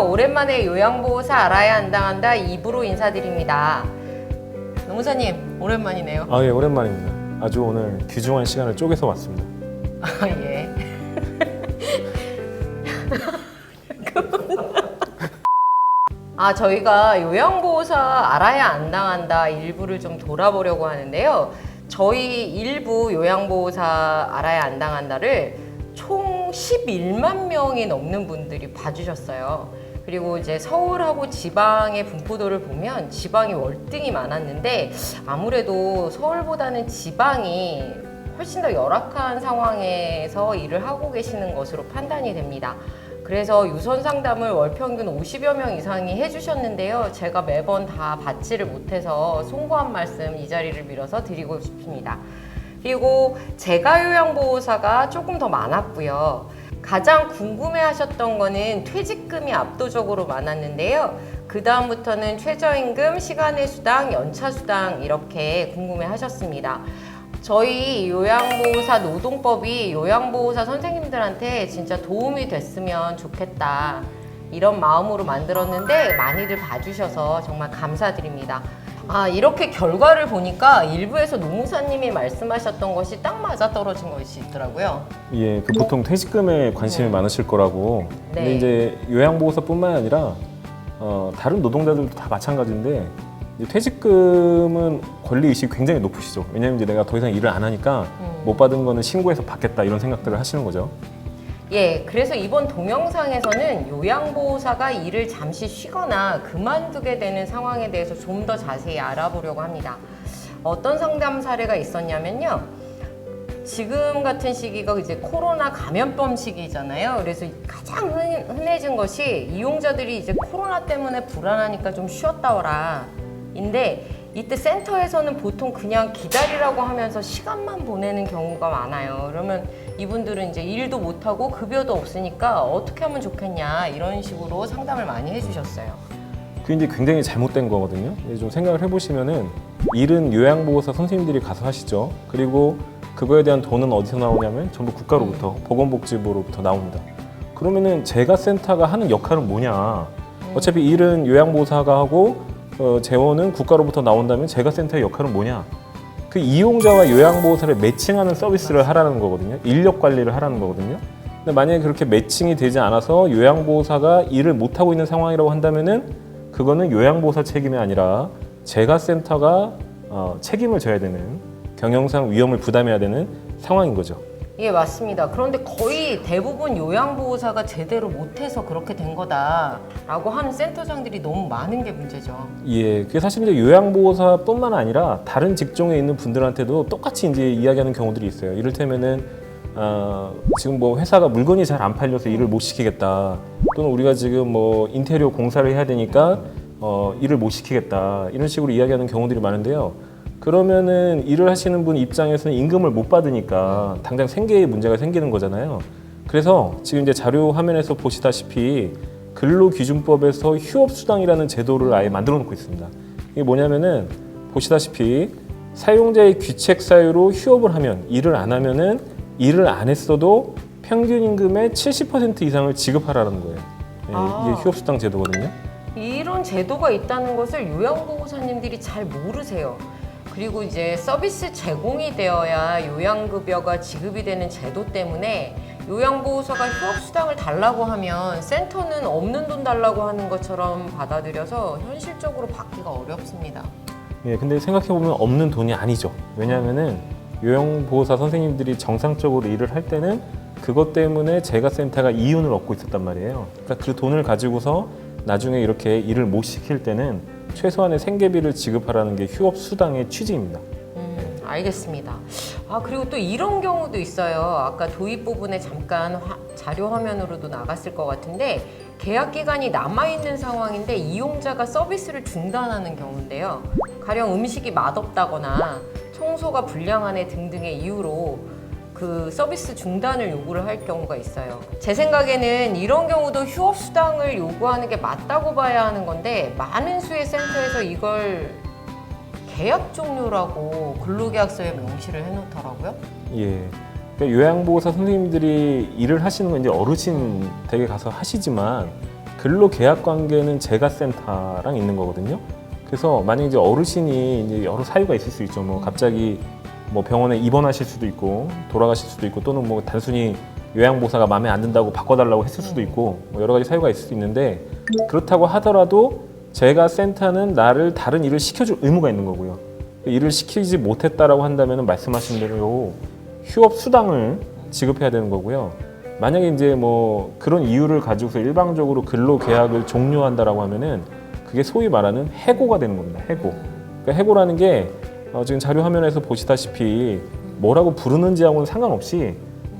안녕하세요. 오랜만에 요양보호사 알아야 한당한다 2부로 인사드립니다. 노무사님, 오랜만이네요. 아, 예, 오랜만입니다. 아주 오늘 귀중한 시간을 쪼개서 왔습니다. 아, 예. 아, 저희가 요양보호사 알아야 안 당한다 일부를 좀 돌아보려고 하는데요. 저희 일부 요양보호사 알아야 안 당한다를 총 11만 명이 넘는 분들이 봐주셨어요. 그리고 이제 서울하고 지방의 분포도를 보면 지방이 월등히 많았는데 아무래도 서울보다는 지방이 훨씬 더 열악한 상황에서 일을 하고 계시는 것으로 판단이 됩니다. 그래서 유선 상담을 월 평균 50여 명 이상이 해주셨는데요. 제가 매번 다 받지를 못해서 송구한 말씀 이 자리를 빌어서 드리고 싶습니다. 그리고 제가 요양보호사가 조금 더 많았고요. 가장 궁금해 하셨던 거는 퇴직금이 압도적으로 많았는데요. 그 다음부터는 최저임금, 시간의 수당, 연차 수당 이렇게 궁금해 하셨습니다. 저희 요양보호사 노동법이 요양보호사 선생님들한테 진짜 도움이 됐으면 좋겠다. 이런 마음으로 만들었는데 많이들 봐주셔서 정말 감사드립니다. 아, 이렇게 결과를 보니까 일부에서 노무사님이 말씀하셨던 것이 딱 맞아 떨어진 것이 있더라고요. 예, 그 보통 퇴직금에 관심이 네. 많으실 거라고. 네. 근데 이제 요양보호사뿐만 아니라 어, 다른 노동자들도 다 마찬가지인데 이제 퇴직금은 권리 의식이 굉장히 높으시죠. 왜냐하면 이제 내가 더 이상 일을 안 하니까 음. 못 받은 거는 신고해서 받겠다 이런 생각들을 하시는 거죠. 예, 그래서 이번 동영상에서는 요양보호사가 일을 잠시 쉬거나 그만두게 되는 상황에 대해서 좀 더 자세히 알아보려고 합니다. 어떤 상담 사례가 있었냐면요. 지금 같은 시기가 이제 코로나 감염병 시기잖아요. 그래서 가장 흔- 흔해진 것이 이용자들이 이제 코로나 때문에 불안하니까 좀 쉬었다 오라. 인데 이때 센터에서는 보통 그냥 기다리라고 하면서 시간만 보내는 경우가 많아요. 그러면 이분들은 이제 일도 못하고 급여도 없으니까 어떻게 하면 좋겠냐 이런 식으로 상담을 많이 해주셨어요. 그게 이제 굉장히 잘못된 거거든요. 좀 생각을 해보시면은 일은 요양보호사 선생님들이 가서 하시죠. 그리고 그거에 대한 돈은 어디서 나오냐면 전부 국가로부터 보건복지부로부터 나옵니다. 그러면은 제가 센터가 하는 역할은 뭐냐? 어차피 일은 요양보호사가 하고 어, 재원은 국가로부터 나온다면 제가 센터의 역할은 뭐냐? 그 이용자와 요양보호사를 매칭하는 서비스를 하라는 거거든요. 인력 관리를 하라는 거거든요. 근데 만약에 그렇게 매칭이 되지 않아서 요양보호사가 일을 못 하고 있는 상황이라고 한다면은 그거는 요양보호사 책임이 아니라 제가 센터가 어, 책임을 져야 되는 경영상 위험을 부담해야 되는 상황인 거죠. 예, 맞습니다. 그런데 거의 대부분 요양보호사가 제대로 못해서 그렇게 된 거다라고 하는 센터장들이 너무 많은 게 문제죠. 예, 그게 사실 이제 요양보호사뿐만 아니라 다른 직종에 있는 분들한테도 똑같이 이제 이야기하는 경우들이 있어요. 이를테면은 어, 지금 뭐 회사가 물건이 잘 안 팔려서 일을 못 시키겠다. 또는 우리가 지금 뭐 인테리어 공사를 해야 되니까 어, 일을 못 시키겠다. 이런 식으로 이야기하는 경우들이 많은데요. 그러면은 일을 하시는 분 입장에서는 임금을 못 받으니까 당장 생계에 문제가 생기는 거잖아요. 그래서 지금 이제 자료 화면에서 보시다시피 근로기준법에서 휴업수당이라는 제도를 아예 만들어 놓고 있습니다. 이게 뭐냐면은 보시다시피 사용자의 귀책 사유로 휴업을 하면 일을 안 하면은 일을 안 했어도 평균 임금의 70% 이상을 지급하라는 거예요. 예, 아. 이게 휴업수당 제도거든요. 이런 제도가 있다는 것을 요양보호사님들이 잘 모르세요. 그리고 이제 서비스 제공이 되어야 요양급여가 지급이 되는 제도 때문에 요양보호사가 휴업수당을 달라고 하면 센터는 없는 돈 달라고 하는 것처럼 받아들여서 현실적으로 받기가 어렵습니다. 예, 근데 생각해 보면 없는 돈이 아니죠. 왜냐하면은 요양보호사 선생님들이 정상적으로 일을 할 때는 그것 때문에 제가 센터가 이윤을 얻고 있었단 말이에요. 그러니까 그 돈을 가지고서 나중에 이렇게 일을 못 시킬 때는 최소한의 생계비를 지급하라는 게 휴업 수당의 취지입니다. 음, 알겠습니다. 아, 그리고 또 이런 경우도 있어요. 아까 도입 부분에 잠깐 화- 자료 화면으로도 나갔을 것 같은데 계약 기간이 남아 있는 상황인데 이용자가 서비스를 중단하는 경우인데요. 가령 음식이 맛없다거나 청소가 불량하네 등등의 이유로 그 서비스 중단을 요구를 할 경우가 있어요. 제 생각에는 이런 경우도 휴업 수당을 요구하는 게 맞다고 봐야 하는 건데 많은 수의 센터에서 이걸 계약 종료라고 근로계약서에 명시를 해놓더라고요. 예. 그러니까 요양보호사 선생님들이 일을 하시는 건 이제 어르신 댁에 가서 하시지만 근로 계약 관계는 제가 센터랑 있는 거거든요. 그래서 만약 이제 어르신이 이제 여러 사유가 있을 수 있죠. 뭐 갑자기 뭐 병원에 입원하실 수도 있고 돌아가실 수도 있고 또는 뭐 단순히 요양보호사가 마음에 안 든다고 바꿔달라고 했을 수도 있고 뭐 여러 가지 사유가 있을 수 있는데 그렇다고 하더라도 제가 센터는 나를 다른 일을 시켜줄 의무가 있는 거고요. 일을 시키지 못했다라고 한다면 말씀하신 대로 휴업 수당을 지급해야 되는 거고요. 만약에 이제 뭐 그런 이유를 가지고서 일방적으로 근로 계약을 종료한다라고 하면은 그게 소위 말하는 해고가 되는 겁니다. 해고. 그러니까 해고라는 게 어, 지금 자료 화면에서 보시다시피 뭐라고 부르는지하고는 상관없이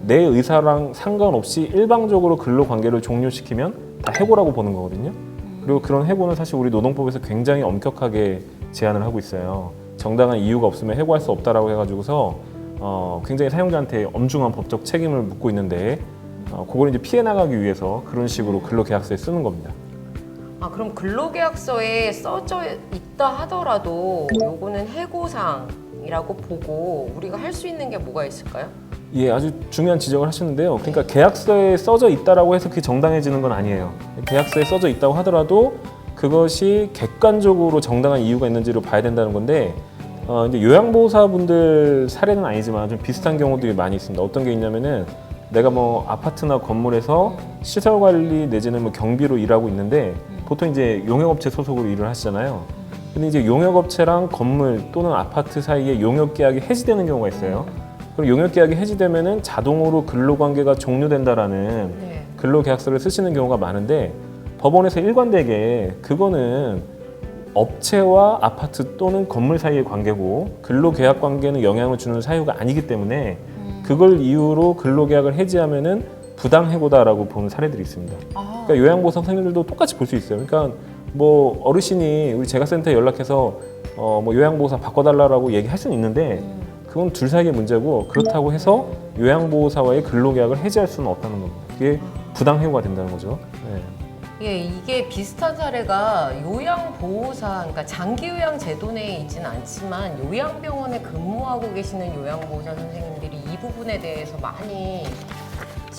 내 의사랑 상관없이 일방적으로 근로 관계를 종료시키면 다 해고라고 보는 거거든요. 그리고 그런 해고는 사실 우리 노동법에서 굉장히 엄격하게 제한을 하고 있어요. 정당한 이유가 없으면 해고할 수 없다라고 해가지고서 어, 굉장히 사용자한테 엄중한 법적 책임을 묻고 있는데 어, 그걸 이제 피해 나가기 위해서 그런 식으로 근로계약서에 쓰는 겁니다. 아 그럼 근로계약서에 써져 있다 하더라도 요거는 해고상이라고 보고 우리가 할 수 있는 게 뭐가 있을까요? 예, 아주 중요한 지적을 하셨는데요. 그러니까 계약서에 써져 있다라고 해서 그게 정당해지는 건 아니에요. 계약서에 써져 있다고 하더라도 그것이 객관적으로 정당한 이유가 있는지를 봐야 된다는 건데 어, 이제 요양보호사분들 사례는 아니지만 좀 비슷한 경우들이 많이 있습니다. 어떤 게 있냐면은 내가 뭐 아파트나 건물에서 시설 관리 내지는 뭐 경비로 일하고 있는데 보통 이제 용역업체 소속으로 일을 하시잖아요. 근데 이제 용역업체랑 건물 또는 아파트 사이에 용역 계약이 해지되는 경우가 있어요. 그럼 용역 계약이 해지되면은 자동으로 근로 관계가 종료된다라는 네. 근로 계약서를 쓰시는 경우가 많은데 법원에서 일관되게 그거는 업체와 아파트 또는 건물 사이의 관계고 근로 계약 관계는 영향을 주는 사유가 아니기 때문에 그걸 이유로 근로 계약을 해지하면은 부당 해고다라고 보는 사례들이 있습니다. 아, 그러니까 요양보호사 선생님들도 똑같이 볼 수 있어요. 그러니까 뭐 어르신이 우리 제가센터에 연락해서 어 뭐 요양보호사 바꿔달라고 얘기할 수는 있는데 그건 둘 사이의 문제고 그렇다고 해서 요양보호사와의 근로계약을 해지할 수는 없다는 겁니다. 그게 부당해고가 된다는 거죠. 네. 예, 이게 비슷한 사례가 요양보호사, 그러니까 장기요양 제도 내에 있지는 않지만 요양병원에 근무하고 계시는 요양보호사 선생님들이 이 부분에 대해서 많이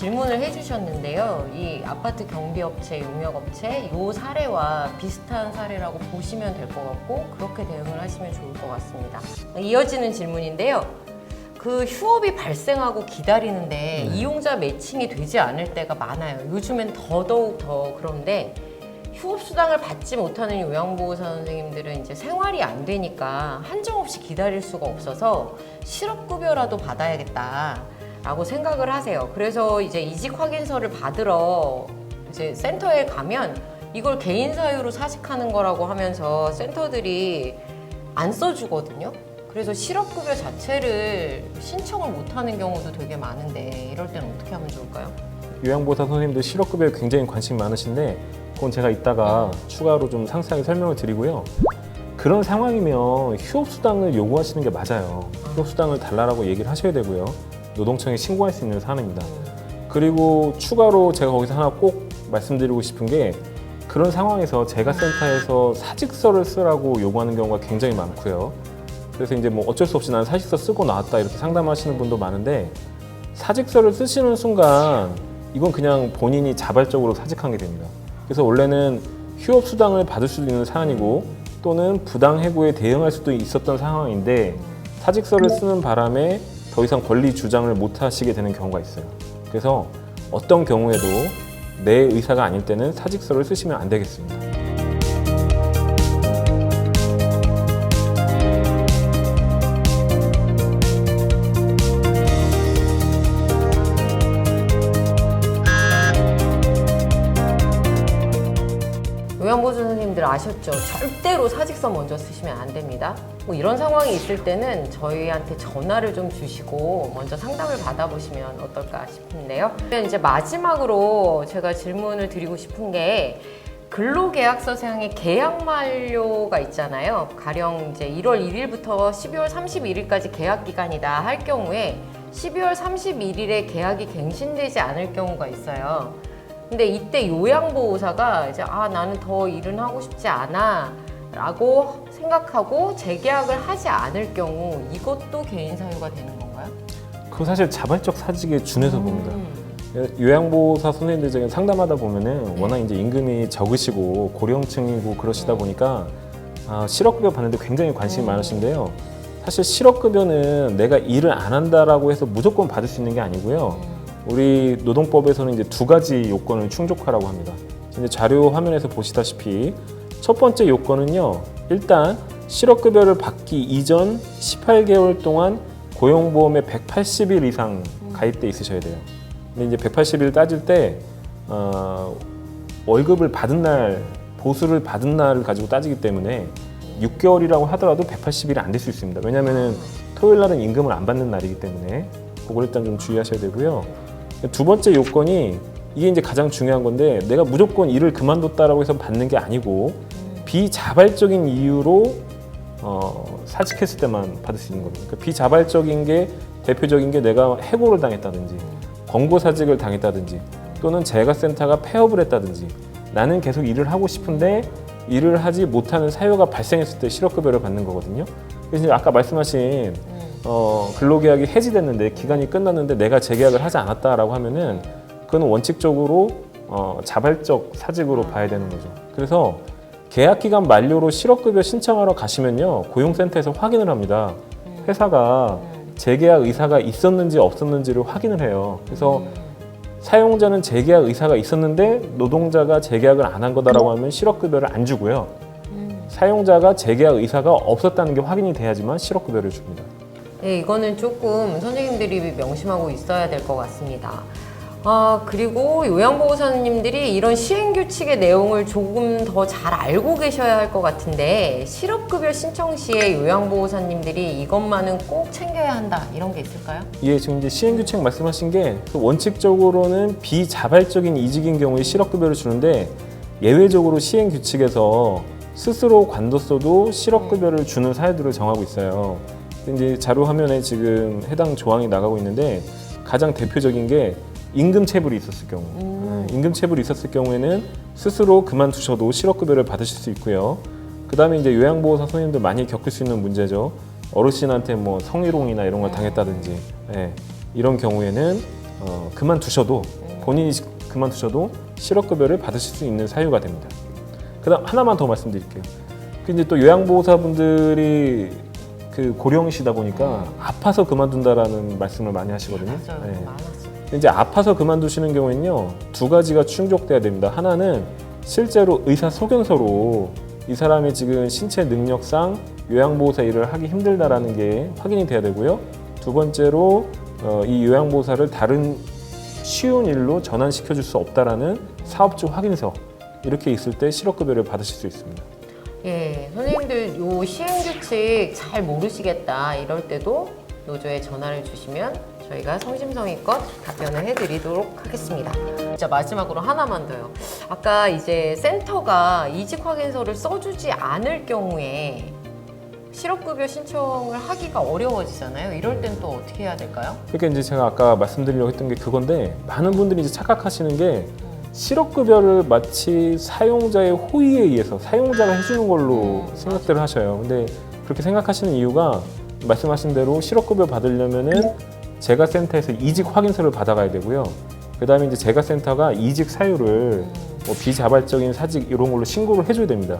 질문을 해주셨는데요. 이 아파트 경비업체, 용역업체 요 사례와 비슷한 사례라고 보시면 될 것 같고 그렇게 대응을 하시면 좋을 것 같습니다. 이어지는 질문인데요. 그 휴업이 발생하고 기다리는데 이용자 매칭이 되지 않을 때가 많아요. 요즘엔 더더욱 더 그런데 휴업 수당을 받지 못하는 요양보호사 선생님들은 이제 생활이 안 되니까 한정없이 기다릴 수가 없어서 실업급여라도 받아야겠다 라고 생각을 하세요. 그래서 이제 이직 확인서를 받으러 이제 센터에 가면 이걸 개인 사유로 사직하는 거라고 하면서 센터들이 안 써주거든요. 그래서 실업급여 자체를 신청을 못하는 경우도 되게 많은데 이럴 때는 어떻게 하면 좋을까요? 요양보호사 선생님들 실업급여에 굉장히 관심이 많으신데 그건 제가 이따가 추가로 좀 상세하게 설명을 드리고요. 그런 상황이면 휴업수당을 요구하시는 게 맞아요. 휴업수당을 달라라고 얘기를 하셔야 되고요. 노동청에 신고할 수 있는 사안입니다. 그리고 추가로 제가 거기서 하나 꼭 말씀드리고 싶은 게 그런 상황에서 제가 센터에서 사직서를 쓰라고 요구하는 경우가 굉장히 많고요. 그래서 이제 뭐 어쩔 수 없이 나는 사직서 쓰고 나왔다 이렇게 상담하시는 분도 많은데 사직서를 쓰시는 순간 이건 그냥 본인이 자발적으로 사직한 게 됩니다. 그래서 원래는 휴업 수당을 받을 수도 있는 사안이고 또는 부당 해고에 대응할 수도 있었던 상황인데 사직서를 쓰는 바람에 더 이상 권리 주장을 못 하시게 되는 경우가 있어요. 그래서 어떤 경우에도 내 의사가 아닐 때는 사직서를 쓰시면 안 되겠습니다. 아셨죠? 절대로 사직서 먼저 쓰시면 안 됩니다. 뭐 이런 상황이 있을 때는 저희한테 전화를 좀 주시고 먼저 상담을 받아보시면 어떨까 싶은데요. 이제 마지막으로 제가 질문을 드리고 싶은 게 근로계약서상의 계약 만료가 있잖아요. 가령 이제 1월 1일부터 12월 31일까지 계약 기간이다 할 경우에 12월 31일에 계약이 갱신되지 않을 경우가 있어요. 근데 이때 요양보호사가 이제 아 나는 더 일은 하고 싶지 않아 라고 생각하고 재계약을 하지 않을 경우 이것도 개인 사유가 되는 건가요? 그거 사실 자발적 사직에 준해서 봅니다. 음. 요양보호사 선생님들 중에 상담하다 보면은 워낙 이제 임금이 적으시고 고령층이고 그러시다 보니까 아, 실업급여 받는데 굉장히 관심이 음. 많으신데요. 사실 실업급여는 내가 일을 안 한다라고 해서 무조건 받을 수 있는 게 아니고요. 우리 노동법에서는 이제 두 가지 요건을 충족하라고 합니다. 이제 자료 화면에서 보시다시피 첫 번째 요건은요. 일단 실업급여를 받기 이전 18개월 동안 고용보험에 180일 이상 가입돼 있으셔야 돼요. 근데 이제 180일 따질 때 어, 월급을 받은 날 보수를 받은 날을 가지고 따지기 때문에 6개월이라고 하더라도 180일이 안 될 수 있습니다. 왜냐하면은 토요일 날은 임금을 안 받는 날이기 때문에 그걸 일단 좀 주의하셔야 되고요. 두 번째 요건이 이게 이제 가장 중요한 건데 내가 무조건 일을 그만뒀다라고 해서 받는 게 아니고 비자발적인 이유로 어, 사직했을 때만 받을 수 있는 겁니다. 그러니까 비자발적인 게 대표적인 게 내가 해고를 당했다든지 권고 사직을 당했다든지 또는 재가센터가 폐업을 했다든지 나는 계속 일을 하고 싶은데 일을 하지 못하는 사유가 발생했을 때 실업급여를 받는 거거든요. 그래서 아까 말씀하신 어, 근로계약이 해지됐는데 기간이 끝났는데 내가 재계약을 하지 않았다라고 하면은 그건 원칙적으로 어, 자발적 사직으로 봐야 되는 거죠. 그래서 계약 기간 만료로 실업급여 신청하러 가시면요 고용센터에서 확인을 합니다. 회사가 재계약 의사가 있었는지 없었는지를 확인을 해요. 그래서 사용자는 재계약 의사가 있었는데 노동자가 재계약을 안 한 거다라고 하면 실업급여를 안 주고요. 사용자가 재계약 의사가 없었다는 게 확인이 돼야지만 실업급여를 줍니다. 네, 이거는 조금 선생님들이 명심하고 있어야 될 것 같습니다. 아, 그리고 요양보호사님들이 이런 시행규칙의 내용을 조금 더 잘 알고 계셔야 할 것 같은데, 실업급여 신청 시에 요양보호사님들이 이것만은 꼭 챙겨야 한다, 이런 게 있을까요? 이게 지금 이제 시행규칙 말씀하신 게그 원칙적으로는 비자발적인 이직인 경우에 실업급여를 주는데 예외적으로 시행규칙에서 스스로 관뒀어도 실업급여를 주는 사유들을 정하고 있어요. 근데 이제 자료 화면에 지금 해당 조항이 나가고 있는데 가장 대표적인 게 임금 체불이 있었을 경우. 음. 네, 임금 체불이 있었을 경우에는 스스로 그만두셔도 실업급여를 받으실 수 있고요. 그 다음에 이제 요양보호사 선생님들 많이 겪을 수 있는 문제죠. 어르신한테 뭐 성희롱이나 이런 걸 당했다든지 예, 이런 경우에는 어, 그만두셔도 본인이 시- 그만두셔도 실업급여를 받으실 수 있는 사유가 됩니다. 그다음 하나만 더 말씀드릴게요. 그 이제 또 요양보호사분들이 그 고령이시다 보니까 아파서 그만둔다라는 말씀을 많이 하시거든요. 맞아요. 예. 많았어요. 근데 이제 아파서 그만두시는 경우에는요 두 가지가 충족돼야 됩니다. 하나는 실제로 의사 소견서로 이 사람이 지금 신체 능력상 요양보호사 일을 하기 힘들다라는 게 확인이 돼야 되고요. 두 번째로 어, 이 요양보호사를 다른 쉬운 일로 전환시켜 줄 수 없다라는 사업적 확인서 이렇게 있을 때 실업급여를 받으실 수 있습니다. 예, 선생님들 요 시행규 칙잘 모르시겠다 이럴 때도 노조에 전화를 주시면 저희가 성심성의껏 답변을 해드리도록 하겠습니다. 진짜 마지막으로 하나만 더요. 아까 이제 센터가 이직 확인서를 써주지 않을 경우에 실업급여 신청을 하기가 어려워지잖아요. 이럴 땐 또 어떻게 해야 될까요? 그러니까 이제 제가 아까 말씀드리려고 했던 게 그건데 많은 분들이 이제 착각하시는 게 실업급여를 마치 사용자의 호의에 의해서 사용자가 해주는 걸로 음, 생각들을 하셔요. 근데 그렇게 생각하시는 이유가 말씀하신 대로 실업급여 받으려면은 재가센터에서 이직 확인서를 받아가야 되고요. 그 다음에 이제 재가센터가 이직 사유를 뭐 비자발적인 사직 이런 걸로 신고를 해줘야 됩니다.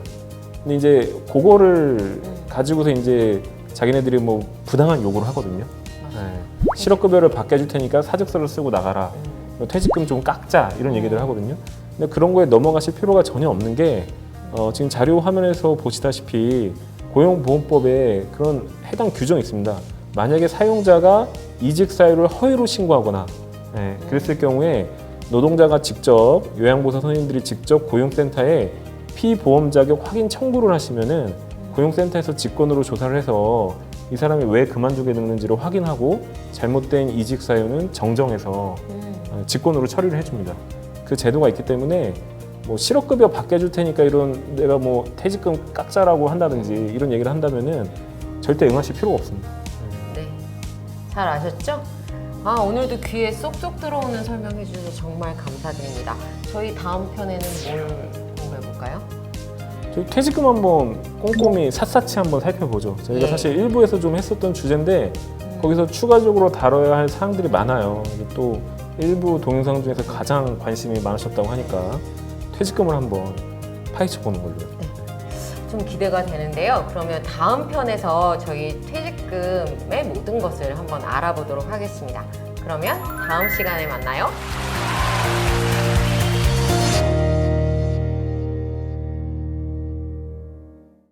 근데 이제 그거를 가지고서 이제 자기네들이 뭐 부당한 요구를 하거든요. 네. 실업급여를 받게 해줄 테니까 사직서를 쓰고 나가라. 뭐 퇴직금 좀 깎자 이런 얘기들 하거든요. 근데 그런 거에 넘어가실 필요가 전혀 없는 게 어, 지금 자료 화면에서 보시다시피 고용보험법에 그런 해당 규정이 있습니다. 만약에 사용자가 이직 사유를 허위로 신고하거나 예, 그랬을 경우에 노동자가 직접 요양보호사 선생님들이 직접 고용센터에 피보험 자격 확인 청구를 하시면은 고용센터에서 직권으로 조사를 해서 이 사람이 왜 그만두게 됐는지를 확인하고 잘못된 이직 사유는 정정해서 어, 직권으로 처리를 해줍니다. 그 제도가 있기 때문에 뭐 실업급여 받게 해줄 테니까 이런 내가 뭐 퇴직금 깎자라고 한다든지 이런 얘기를 한다면은 절대 응하실 필요가 없습니다. 네, 잘 아셨죠? 아 오늘도 귀에 쏙쏙 들어오는 설명해 주셔서 정말 감사드립니다. 저희 다음 편에는 뭘 공부해 볼까요? 저희 퇴직금 한번 꼼꼼히 샅샅이 한번 살펴보죠. 저희가 예. 사실 일부에서 좀 했었던 주제인데 거기서 추가적으로 다뤄야 할 사항들이 많아요. 이게 또 일부 동영상 중에서 가장 관심이 많으셨다고 하니까 퇴직금을 한번 파헤쳐 보는 걸로. 좀 기대가 되는데요. 그러면 다음 편에서 저희 퇴직금의 모든 것을 한번 알아보도록 하겠습니다. 그러면 다음 시간에 만나요.